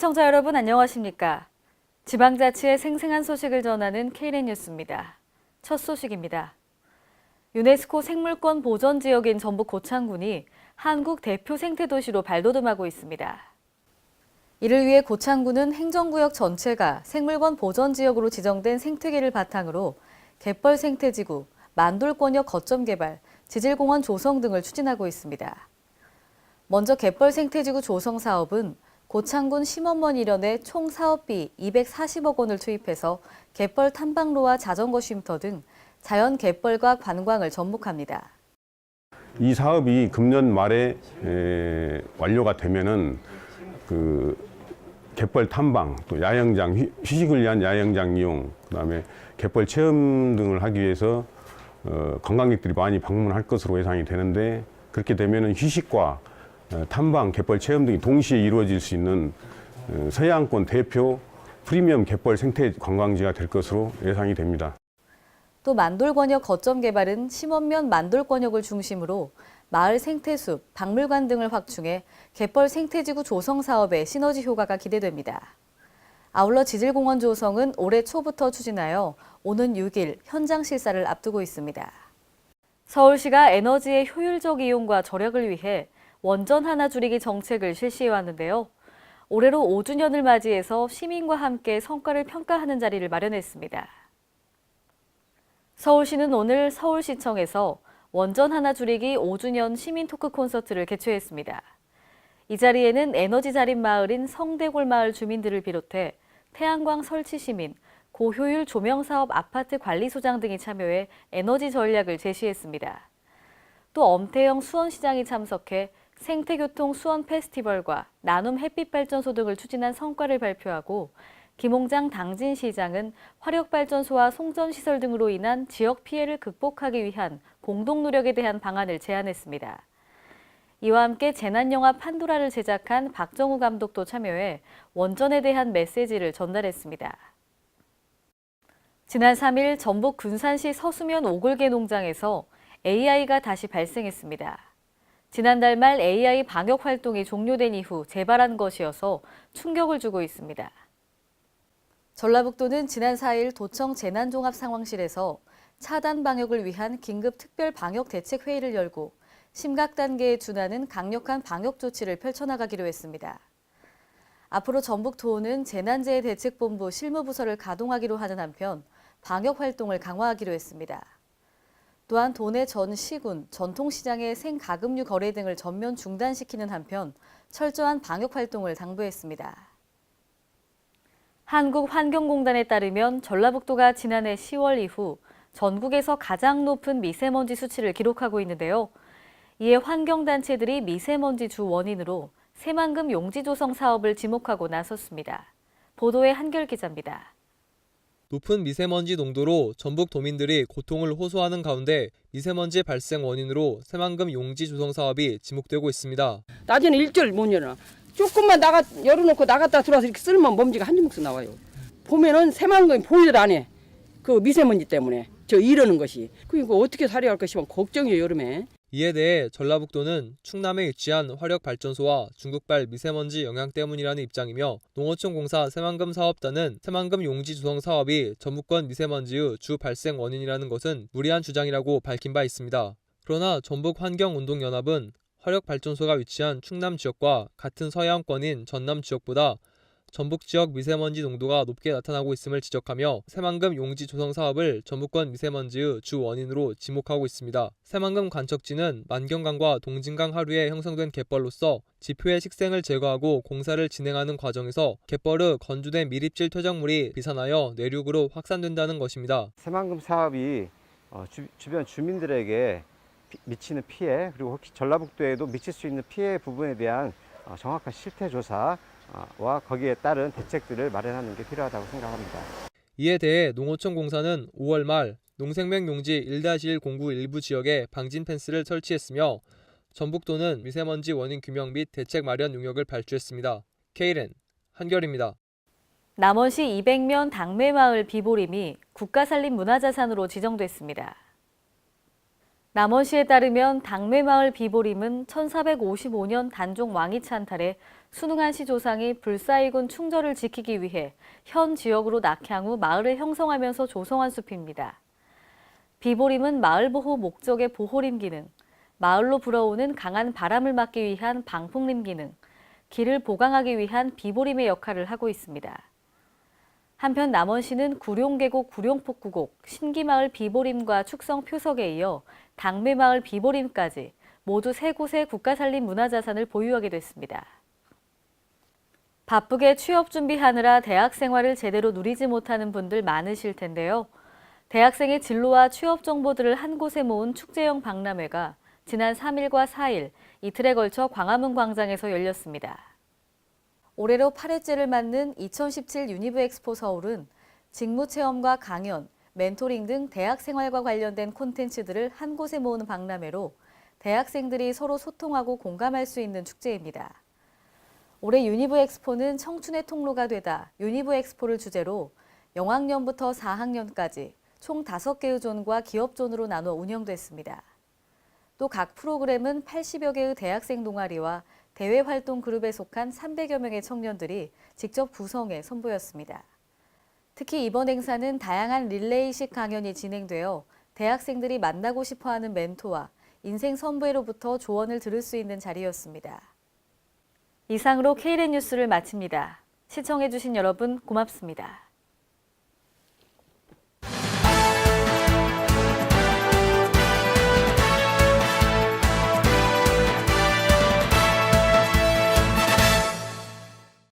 시청자 여러분 안녕하십니까? 지방자치의 생생한 소식을 전하는 K랜 뉴스입니다. 첫 소식입니다. 유네스코 생물권 보전 지역인 전북 고창군이 한국 대표 생태도시로 발돋움하고 있습니다. 이를 위해 고창군은 행정구역 전체가 생물권 보전 지역으로 지정된 생태계를 바탕으로 갯벌 생태지구, 만돌권역 거점 개발, 지질공원 조성 등을 추진하고 있습니다. 먼저 갯벌 생태지구 조성 사업은 고창군 심원원 일원에 총 사업비 240억 원을 투입해서 갯벌 탐방로와 자전거 쉼터 등 자연 갯벌과 관광을 접목합니다. 이 사업이 금년 말에 에, 완료가 되면은 그 갯벌 탐방, 또 야영장 휴- 휴식을 위한 야영장 이용, 그다음에 갯벌 체험 등을 하기 위해서 어, 관광객들이 많이 방문할 것으로 예상이 되는데 그렇게 되면은 휴식과 어, 탐방, 갯벌 체험 등이 동시에 이루어질 수 있는 어, 서해안권 대표 프리미엄 갯벌 생태 관광지가 될 것으로 예상이 됩니다. 또 만돌권역 거점 개발은 심원면 만돌권역을 중심으로 마을 생태숲, 박물관 등을 확충해 갯벌 생태지구 조성 사업에 시너지 효과가 기대됩니다. 아울러 지질공원 조성은 올해 초부터 추진하여 오는 6일 현장 실사를 앞두고 있습니다. 서울시가 에너지의 효율적 이용과 절약을 위해 원전 하나 줄이기 정책을 실시해 왔는데요. 올해로 5주년을 맞이해서 시민과 함께 성과를 평가하는 자리를 마련했습니다. 서울시는 오늘 서울시청에서 원전 하나 줄이기 5주년 시민 토크 콘서트를 개최했습니다. 이 자리에는 에너지 자립 마을인 성대골 마을 주민들을 비롯해 태양광 설치 시민, 고효율 조명 사업 아파트 관리소장 등이 참여해 에너지 전략을 제시했습니다. 또 엄태영 수원시장이 참석해 생태교통 수원 페스티벌과 나눔 햇빛 발전소 등을 추진한 성과를 발표하고 김홍장 당진시장은 화력발전소와 송전시설 등으로 인한 지역 피해를 극복하기 위한 공동 노력에 대한 방안을 제안했습니다. 이와 함께 재난영화 판도라를 제작한 박정우 감독도 참여해 원전에 대한 메시지를 전달했습니다. 지난 3일 전북 군산시 서수면 오골개 농장에서 AI가 다시 발생했습니다. 지난달 말 AI 방역 활동이 종료된 이후 재발한 것이어서 충격을 주고 있습니다. 전라북도는 지난 4일 도청 재난종합상황실에서 차단 방역을 위한 긴급 특별 방역 대책 회의를 열고 심각 단계에 준하는 강력한 방역 조치를 펼쳐나가기로 했습니다. 앞으로 전북도는 재난재해대책본부 실무부서를 가동하기로 하는 한편 방역 활동을 강화하기로 했습니다. 또한 도내 전 시군, 전통시장의 생가금류 거래 등을 전면 중단시키는 한편 철저한 방역 활동을 당부했습니다. 한국환경공단에 따르면 전라북도가 지난해 10월 이후 전국에서 가장 높은 미세먼지 수치를 기록하고 있는데요. 이에 환경단체들이 미세먼지 주 원인으로 새만금 용지 조성 사업을 지목하고 나섰습니다. 보도에 한결 기자입니다. 높은 미세먼지 농도로 전북 도민들이 고통을 호소하는 가운데 미세먼지 발생 원인으로 새만금 용지 조성 사업이 지목되고 있습니다. 낮에는 일절 못 열어. 조금만 나가 열어놓고 나갔다 들어와서 이렇게 쓸면 먼지가 한 주먹씩 나와요. 봄에는 새만금이 보이질 않아. 그 미세먼지 때문에 저 이러는 것이. 그러니까 어떻게 살아야 할 것이면 걱정이에요 여름에. 이에 대해 전라북도는 충남에 위치한 화력 발전소와 중국발 미세먼지 영향 때문이라는 입장이며 농어촌 공사 새만금 사업단은 새만금 용지 조성 사업이 전북권 미세먼지의 주 발생 원인이라는 것은 무리한 주장이라고 밝힌 바 있습니다. 그러나 전북환경운동연합은 화력 발전소가 위치한 충남 지역과 같은 서해안권인 전남 지역보다 전북 지역 미세먼지 농도가 높게 나타나고 있음을 지적하며 새만금 용지 조성 사업을 전북권 미세먼지의 주 원인으로 지목하고 있습니다. 새만금 관측지는 만경강과 동진강 하류에 형성된 갯벌로서 지표의 식생을 제거하고 공사를 진행하는 과정에서 갯벌의 건조된 미립질 퇴적물이 비산하여 내륙으로 확산된다는 것입니다. 새만금 사업이 어, 주, 주변 주민들에게 피- 미치는 피해 그리고 혹시 전라북도에도 미칠 수 있는 피해 부분에 대한 어, 정확한 실태 조사 와 거기에 따른 대책들을 마련하는 게 필요하다고 생각합니다. 이에 대해 농어촌 공사는 5월 말 농생명 용지 1-1 공구 일부 지역에 방진 펜스를 설치했으며 전북도는 미세먼지 원인 규명 및 대책 마련 용역을 발주했습니다. K랜 한결입니다. 남원시 200면 당매마을 비보림이 국가산림 문화자산으로 지정됐습니다. 남원시에 따르면 당매마을 비보림은 1455년 단종 왕이찬 탈에 순응한 시 조상이 불사이군 충절을 지키기 위해 현 지역으로 낙향 후 마을을 형성하면서 조성한 숲입니다. 비보림은 마을 보호 목적의 보호림 기능, 마을로 불어오는 강한 바람을 막기 위한 방풍림 기능, 길을 보강하기 위한 비보림의 역할을 하고 있습니다. 한편 남원시는 구룡계곡 구룡폭구곡, 신기마을 비보림과 축성 표석에 이어 당매마을 비보림까지 모두 세 곳의 국가산림 문화자산을 보유하게 됐습니다. 바쁘게 취업 준비하느라 대학 생활을 제대로 누리지 못하는 분들 많으실 텐데요. 대학생의 진로와 취업 정보들을 한 곳에 모은 축제형 박람회가 지난 3일과 4일 이틀에 걸쳐 광화문 광장에서 열렸습니다. 올해로 8회째를 맞는 2017 유니브 엑스포 서울은 직무 체험과 강연, 멘토링 등 대학 생활과 관련된 콘텐츠들을 한 곳에 모으는 박람회로 대학생들이 서로 소통하고 공감할 수 있는 축제입니다. 올해 유니브 엑스포는 청춘의 통로가 되다 유니브 엑스포를 주제로 영학년부터 4학년까지 총 5개의 존과 기업 존으로 나눠 운영됐습니다. 또 각 프로그램은 80여 개의 대학생 동아리와 대외 활동 그룹에 속한 300여 명의 청년들이 직접 구성해 선보였습니다. 특히 이번 행사는 다양한 릴레이식 강연이 진행되어 대학생들이 만나고 싶어 하는 멘토와 인생 선배로부터 조언을 들을 수 있는 자리였습니다. 이상으로 K랜 뉴스를 마칩니다. 시청해주신 여러분 고맙습니다.